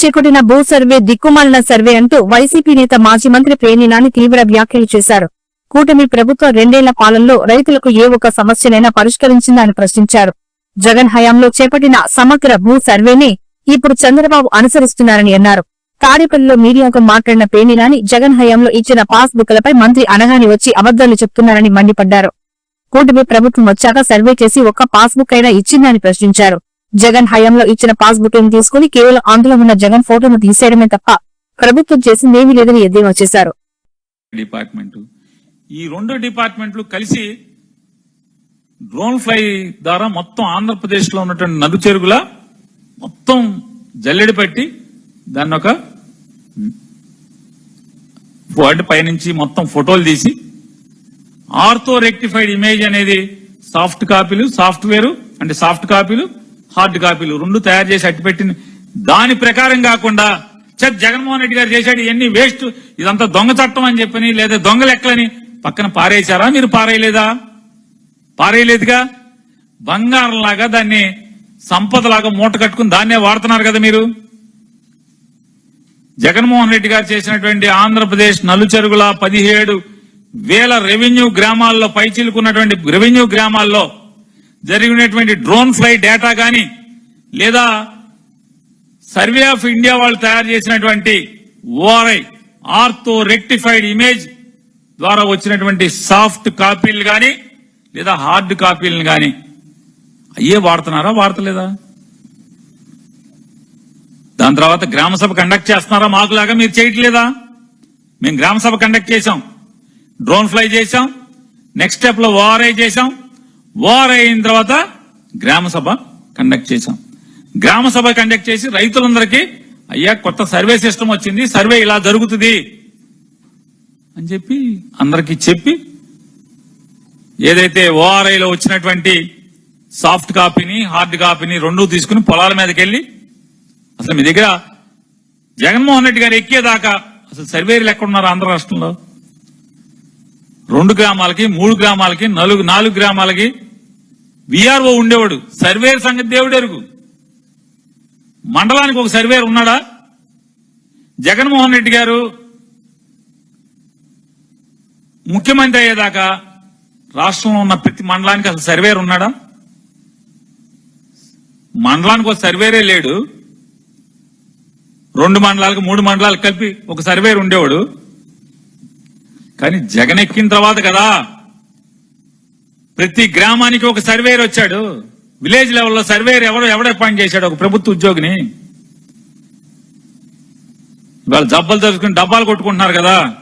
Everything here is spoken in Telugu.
చేకొట్టిన భూ సర్వే దిక్కుమాలిన సర్వే అంటూ వైసీపీ నేత మాజీ మంత్రి పేర్నినాని తీవ్ర వ్యాఖ్యలు చేశారు. కూటమి ప్రభుత్వం రెండేళ్ళ పాలనలో రైతులకు ఏ ఒక్క సమస్యనైనా పరిష్కరించిందని ప్రశ్నించారు. జగన్ హయాంలో చేపట్టిన సమగ్ర భూ సర్వేని ఇప్పుడు చంద్రబాబు అనుసరిస్తున్నారని అన్నారు. తాడేపల్లిలో మీడియాకు మాట్లాడిన పేర్నినాని జగన్ హయాంలో ఇచ్చిన పాస్ బుక్లపై మంత్రి అనగాని వచ్చి అబద్దాలు చెప్తున్నారని మండిపడ్డారు. కూటమి ప్రభుత్వం వచ్చాక సర్వే చేసి ఒక్క పాస్ బుక్ అయినా ఇచ్చిందని ప్రశ్నించారు. జగన్ హయాంలో ఇచ్చిన పాస్ తీసుకుని కేవలం అందులో ఉన్న జగన్ ఫోటోను తీసేయడమే తప్ప ప్రభుత్వం చేసిందేమీ లేదని ఎద్దేవా చేశారు. డిపార్ట్మెంట్. ఈ రెండు డిపార్ట్మెంట్లు కలిసి డ్రోన్ ఫ్లై ద్వారా మొత్తం ఆంధ్రప్రదేశ్లో ఉన్నటువంటి నదు చెరుగుల మొత్తం జల్లెడి పెట్టి దాన్ని ఒక వాటి పైనుంచి మొత్తం ఫోటోలు తీసి ఆర్థో రెక్టిఫైడ్ ఇమేజ్ అనేది సాఫ్ట్ కాపీలు సాఫ్ట్వేర్ అంటే సాఫ్ట్ కాపీలు హార్డ్ కాపీలు రెండు తయారు చేసి అట్టి పెట్టింది. దాని ప్రకారం కాకుండా చ జగన్మోహన్ రెడ్డి గారు చేశాడు ఇవన్నీ వేస్ట్. ఇదంతా దొంగ చట్టం అని చెప్పని లేదా దొంగ లెక్కలని పక్కన పారేశారా? మీరు పారేయలేదా? పారేయలేదుగా? బంగారంలాగా దాన్ని సంపదలాగా మూట కట్టుకుని దాన్నే వాడుతున్నారు కదా మీరు. జగన్మోహన్ రెడ్డి గారు చేసినటువంటి ఆంధ్రప్రదేశ్ నలుచెరుగుల పదిహేడు వేల రెవెన్యూ గ్రామాల్లో పైచిలుకున్నటువంటి రెవెన్యూ గ్రామాల్లో జరిగినటువంటి డ్రోన్ ఫ్లై డేటా గాని లేదా సర్వే ఆఫ్ ఇండియా వాళ్ళు తయారు చేసినటువంటి ఓఆర్ఐ ఆర్తో రెక్టిఫైడ్ ఇమేజ్ ద్వారా వచ్చినటువంటి సాఫ్ట్ కాపీలు గాని లేదా హార్డ్ కాపీలను గాని. అయ్యే వాడుతున్నారా వాడతలేదా? దాని తర్వాత గ్రామసభ కండక్ట్ చేస్తున్నారా మాకులాగా మీరు చేయట్లేదా? మేము గ్రామసభ కండక్ట్ చేశాం. డ్రోన్ ఫ్లై చేశాం. నెక్స్ట్ స్టెప్లో ఓఆర్ఐ చేశాం. ఓఆర్ఐ అయిన తర్వాత గ్రామ సభ కండక్ట్ చేశాం. గ్రామ సభ కండక్ట్ చేసి రైతులందరికీ అయ్యా కొత్త సర్వే సిస్టమ్ వచ్చింది సర్వే ఇలా జరుగుతుంది అని చెప్పి అందరికీ చెప్పి ఏదైతే ఓఆర్ఐలో వచ్చినటువంటి సాఫ్ట్ కాపీని హార్డ్ కాపీని రెండు తీసుకుని పొలాల మీదకి వెళ్ళి అసలు మీ దగ్గర జగన్మోహన్ రెడ్డి గారు ఎక్కేదాకా అసలు సర్వేలు ఎక్కడున్నారు ఆంధ్ర రాష్ట్రంలో? రెండు గ్రామాలకి మూడు గ్రామాలకి నలుగు నాలుగు గ్రామాలకి విఆర్ఓ ఉండేవాడు. సర్వేర్ సంగతి దేవుడు ఎరుగు. మండలానికి ఒక సర్వేర్ ఉన్నాడా? జగన్మోహన్ రెడ్డి గారు ముఖ్యమంత్రి అయ్యేదాకా రాష్ట్రంలో ఉన్న ప్రతి మండలానికి అసలు సర్వేర్ ఉన్నాడా? మండలానికి ఒక సర్వేరే లేడు. రెండు మండలాలకు మూడు మండలాలకు కలిపి ఒక సర్వేర్ ఉండేవాడు. కానీ జగన్ ఎక్కిన తర్వాత కదా ప్రతి గ్రామానికి ఒక సర్వేర్ వచ్చాడు. విలేజ్ లెవెల్లో సర్వేర్ ఎవరు ఎవడ అపాయింట్ చేశాడు ఒక ప్రభుత్వ ఉద్యోగిని. ఇవాళ జబ్బలు తెలుసుకుని డబ్బాలు కొట్టుకుంటున్నారు కదా.